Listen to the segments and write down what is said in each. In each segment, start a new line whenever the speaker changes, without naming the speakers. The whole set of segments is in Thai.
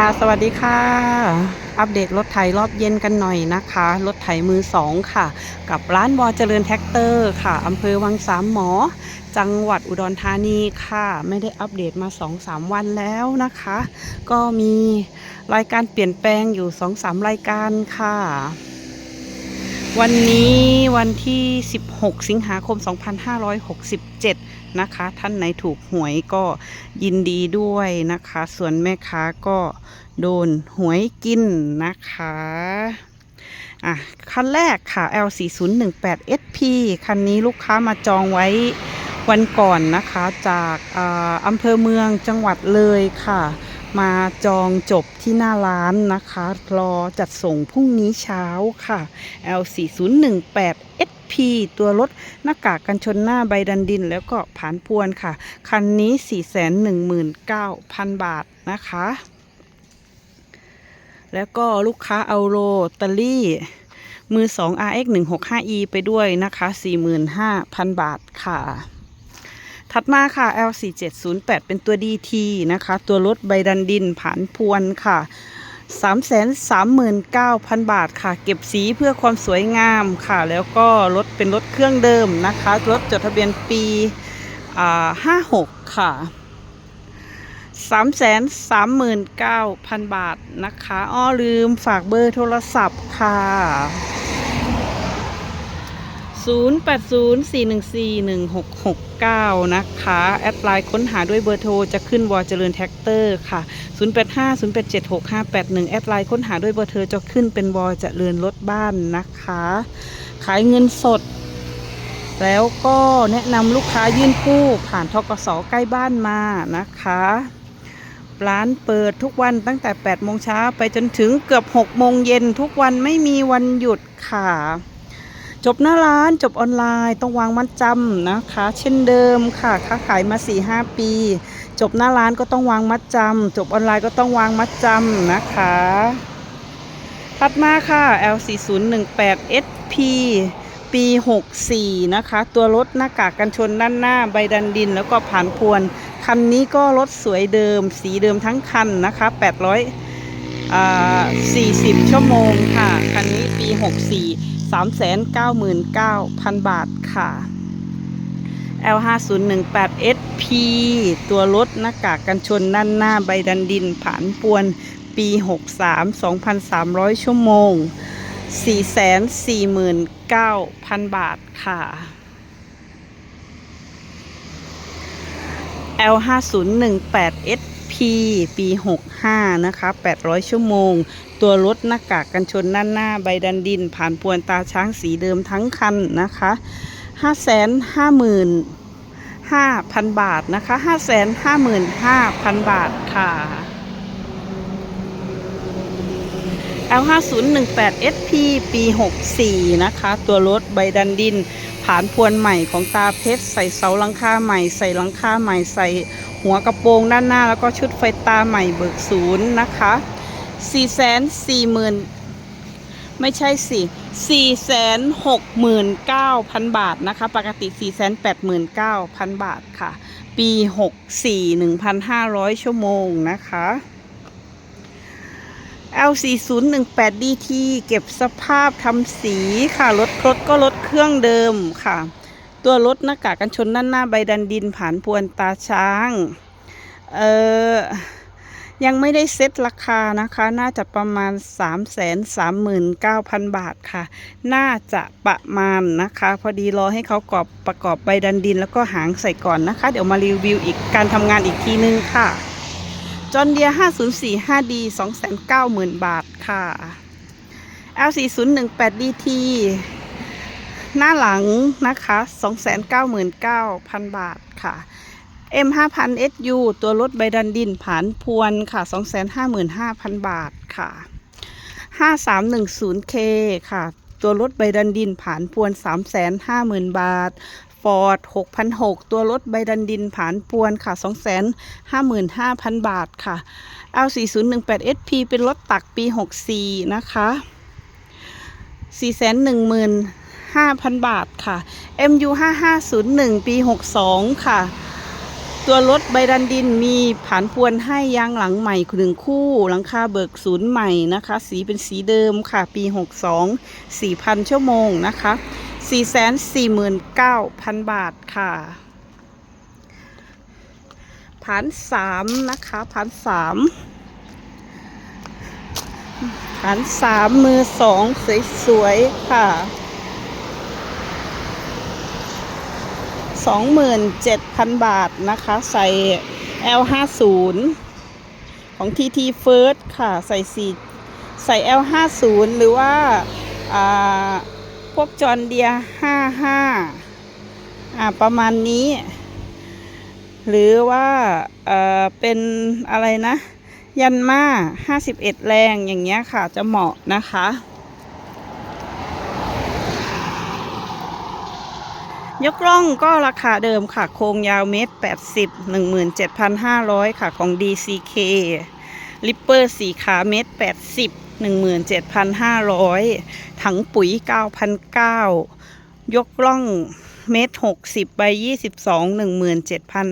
ค่ะ สวัสดีค่ะ อัปเดตรถไถรอบเย็นกันหน่อยนะคะ รถไถมือสองค่ะ กับร้านวอเจริญแท็กเตอร์ค่ะอำเภอวังสามหมอ จังหวัดอุดรธานีค่ะ ไม่ได้อัปเดตมา2-3วันแล้วนะคะ ก็มีรายการเปลี่ยนแปลงอยู่2-3รายการค่ะ วันนี้วันที่ 16 สิงหาคม 2567 นะคะ ท่านไหนถูกหวยก็ยินดีด้วยนะคะ ส่วนแม่ค้าก็โดนหวยกินนะคะอะคันแรกค่ะ L4018SP คันนี้ลูกค้ามาจองไว้วันก่อนนะคะ จากออำเภอเมืองจังหวัดเลยค่ะ มาจองจบที่หน้าร้านนะคะ รอจัดส่งพรุ่งนี้เช้าค่ะ L4018SP ตัวรถหน้ากากกันชนหน้าใบดันดิน แล้วก็ผานพวนค่ะ คันนี้ 419,000 บาทนะคะ แล้วก็ลูกค้าเอาโรตารี่มือ 2 RX 165E ไปด้วยนะคะ 45,000 บาทค่ะ ถัดมาค่ะ L4708 เป็นตัว DT นะคะ ตัวรถใบดันดินผ่านพวนค่ะ339,000 บาทค่ะ เก็บสีเพื่อความสวยงามค่ะ แล้วก็รถเป็นรถเครื่องเดิมนะคะ รถจดทะเบียนปีอ่า56 ค่ะ339,000 บาทนะคะ อ้อลืมฝากเบอร์โทรศัพท์ค่ะ 0804141669 นะคะ แอดไลน์ค้นหาด้วยเบอร์โทร จะขึ้นวอเจริญแท็กเตอร์ค่ะ 0850876581 แอดไลน์ค้นหาด้วยเบอร์โทรจะขึ้นเป็นวอเจริญรถบ้านนะคะ ขายเงินสด แล้วก็แนะนำลูกค้ายื่นกู้ผ่านทกสใกล้บ้านมานะคะร้านเปิดทุกวันตั้งแต่ 8 โมงเช้าไปจนถึงเกือบ 6 โมงเย็นทุกวันไม่มีวันหยุดค่ะ จบหน้าร้านจบออนไลน์ต้องวางมัดจำนะคะ เช่นเดิมค่ะค้าขายมา4-5ปี จบหน้าร้านก็ต้องวางมัดจำจบออนไลน์ก็ต้องวางมัดจำนะคะถัดมาค่ะ L4018SP ปี 64 นะคะ ตัวรถหน้ากากกันชนด้านหน้าใบดันดินแล้วก็ผ่านพวน คันนี้ก็รถสวยเดิม สีเดิมทั้งคันนะคะ 800อ่า40 ชั่วโมงค่ะ คันนี้ปี 64 399,000 บาทค่ะ L5018SP ตัวรถหน้ากากกันชนด้านหน้าใบดันดินผ่านปวนปี 63 2,300 ชั่วโมง 449,000 บาทค่ะ L 5 0 1 8 SP P ปี 65 นะคะ 800 ชั่วโมง ตัวรถหน้ากากกันชนด้านหน้าใบดันดิน ผ่านปวนตาช้างสีเดิมทั้งคันนะคะ 555,000 บาทนะคะ 555,000 บาทค่ะ L5018SP ปี 64 นะคะ ตัวรถใบดันดิน ผานพวนใหม่ของตาเพชร ใส่เสาหลังคาใหม่ ใส่หลังคาใหม่ ใส่หัวกระโปรงด้านหน้า แล้วก็ชุดไฟตาใหม่เบิกศูนย์นะคะ440,000ไม่ใช่สิ469,000บาทนะคะ ปกติ489,000บาทค่ะ ปี64 1,500ชั่วโมงนะคะ L4018DT เก็บสภาพทำสีค่ะรถรถก็รถเครื่องเดิมค่ะ ตัวรถหน้ากากกันชนด้านหน้าใบดันดินผ่านพวนตาช้าง เออยังไม่ได้เซ็ตราคานะคะ น่าจะประมาณ 339,000 บาทค่ะ น่าจะประมาณนะคะ พอดีรอให้เขากรอบประกอบใบดันดิน แล้วก็หางใส่ก่อนนะคะ เดี๋ยวมารีวิวอีกการทำงานอีกทีนึงค่ะ จอนเดีย 504 5D 290,000 บาทค่ะ L4018DT หน้าหลังนะคะ 299,000 บาทค่ะ M5000 SU ตัวรถใบดันดินผานพวนค่ะ 255,000 บาทค่ะ 5310K ค่ะ ตัวรถใบดันดินผานพวน 350,000 บาท Ford 6,600ตัวรถใบดันดินผานพวนค่ะ 255,000 บาทค่ะ L4018SP เป็นรถตักปี 64 นะคะ 415,000 บาทค่ะ MU 5501 ปี 62 ค่ะ ตัวรถใบดันดินมีผ่านพวนให้ยางหลังใหม่หนึ่งคู่หลังคาเบิกศูนย์ใหม่นะคะ สีเป็นสีเดิมค่ะ ปี 62 4,000 ชั่วโมงนะคะ 449,000 บาทค่ะผ่านสามนะคะผ่านสามผ่านสามมือสองสวยๆค่ะ27,000บาทนะคะ ใส่ L50 ของ TT First ค่ะ ใส่สีใส่ L50 หรือว่าอ่า พวกจอนเดีย55อ่าประมาณนี้ หรือว่าเอ่อเป็นอะไรนะ ยันมา51แรงอย่างเงี้ยค่ะจะเหมาะนะคะ ยกล่องก็ราคาเดิมค่ะ โครงยาวเมตร80 17,500ค่ะของ DCK ลิปเปอร์สีขาเมตร80 17,500 ถังปุ๋ย 9,900 ยกล่องเมตร60ใบ22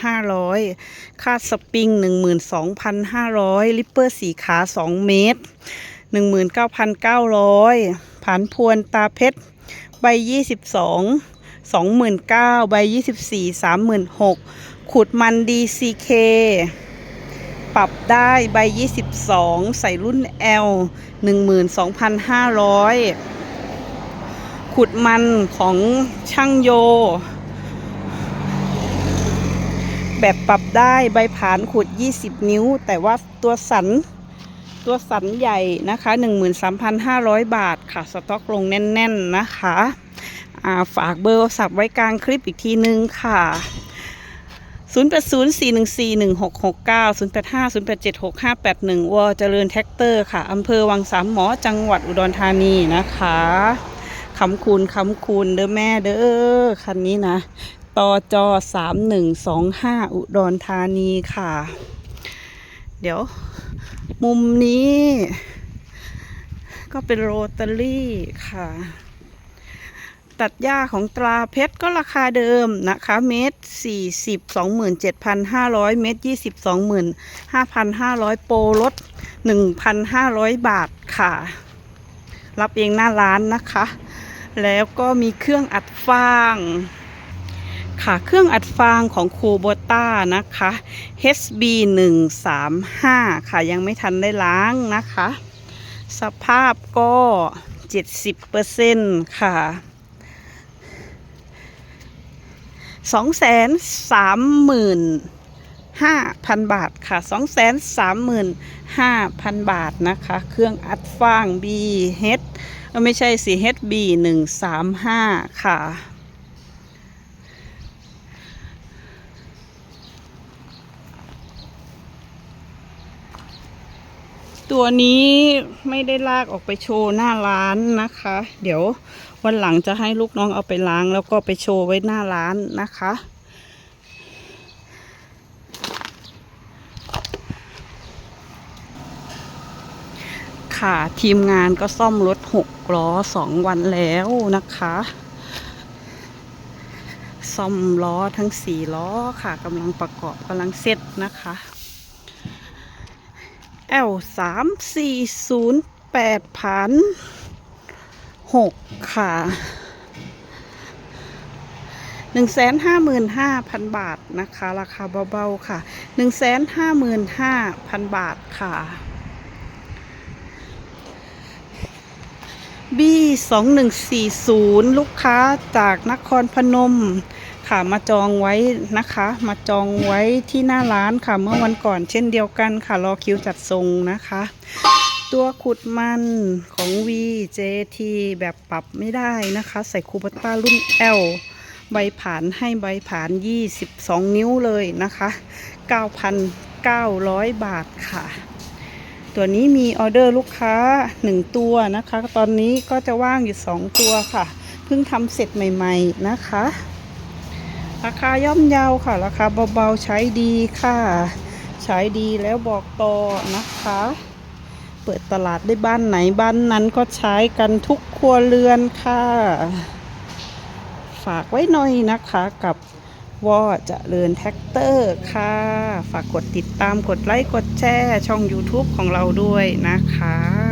17,500ค่าสปริง12,500ลิปเปอร์สีขา2เมตร19,900ผ่านพวนตาเพชรใบ22สองหมื่นเก้าใบยี่สิบสี่สามหมื่นหกขุดมัน DCK ปรับได้ใบยี่สิบสองใส่รุ่น L หนึ่งหมื่นสองพันห้าร้อยขุดมันของช่างโย แบบปรับได้ใบผานขุด 20 นิ้ว แต่ว่าตัวสัน ตัวสันใหญ่นะคะ 13,500 บาทค่ะ สต็อกลงแน่น ๆ นะคะาฝากเบอร์โทรศัพท์ไว้กลางคลิปอีกทีนึงค่ะ 0 8 0 4 1 4 1 6 6 9 0 8 5 0 8 7 6 5 8 1วเจริญแท็กเตอร์ค่ะอำเภอวังสามหมอจังหวัดอุดรธานีนะคะคำคูณคำคูณเด้อแม่เด้อคันนี้นะตอจอ3125อุดรธานีค่ะ เดี๋ยว มุมนี้ ก็เป็นโรตารี่ค่ะ ตัดหญ้าของตราเพชรก็ราคาเดิมนะคะเมตรสี่สิบสองหมื่นเจ็ดพันห้าร้อยเมตรยี่สิบสองหมื่นห้าพันห้าร้อยโปรลดหนึ่งพันห้าร้อยบาทค่ะ รับเองหน้าร้านนะคะ แล้วก็มีเครื่องอัดฟางค่ะเครื่องอัดฟางของคูโบต้านะคะ HB 1 3 5ค่ะยังไม่ทันได้ล้างนะคะ สภาพก็ 70%ค่ะ สองแสนสามหมื่นห้าพันบาทค่ะสองแสนสามหมื่นห้าพันบาทนะคะ เครื่องอัดฟางบีเฮดไม่ใช่สีเฮดบีหนึ่งสามห้าค่ะ ตัวนี้ไม่ได้ลากออกไปโชว์หน้าร้านนะคะ เดี๋ยววันหลังจะให้ลูกน้องเอาไปล้าง แล้วก็ไปโชว์ไว้หน้าร้านนะคะ ค่ะทีมงานก็ซ่อมรถหกล้อสองวันแล้วนะคะ ซ่อมล้อทั้งสี่ล้อค่ะกำลังประกอบกำลังเซ็ตนะคะ L สามสี่ศูนย์แปดพันหกค่ะหนึ่งแสนห้าหมื่นห้าพันบาทนะคะ ราคาเบาๆค่ะหนึ่งแสนห้าหมื่นห้าพันบาทค่ะ B สองหนึ่งสี่ศูนย์ลูกค้าจากนครพนม ค่ะมาจองไว้นะคะ มาจองไว้ที่หน้าร้านค่ะ เมื่อวันก่อนเช่นเดียวกันค่ะ รอคิวจัดทรงนะคะ ตัวขุดมันของ VJT แบบปรับไม่ได้นะคะ ใส่คูปต้ารุ่น L ใบผานให้ใบผ่าน 22 นิ้วเลยนะคะ 9,900 บาทค่ะ ตัวนี้มีออเดอร์ลูกค้า 1 ตัวนะคะ ตอนนี้ก็จะว่างอยู่ 2 ตัวค่ะ เพิ่งทำเสร็จใหม่ ๆ นะคะ ราคาย่อมเยาวค่ะ ราคาเบาๆใช้ดีค่ะ ใช้ดีแล้วบอกต่อนะคะ เปิดตลาดได้บ้านไหนบ้านนั้นก็ใช้กันทุกครัวเรือนค่ะ ฝากไว้หน่อยนะคะกับวอเจริญแท็กเตอร์ค่ะ ฝากกดติดตามกดไลค์กดแชร์ช่อง YouTube ของเราด้วยนะคะ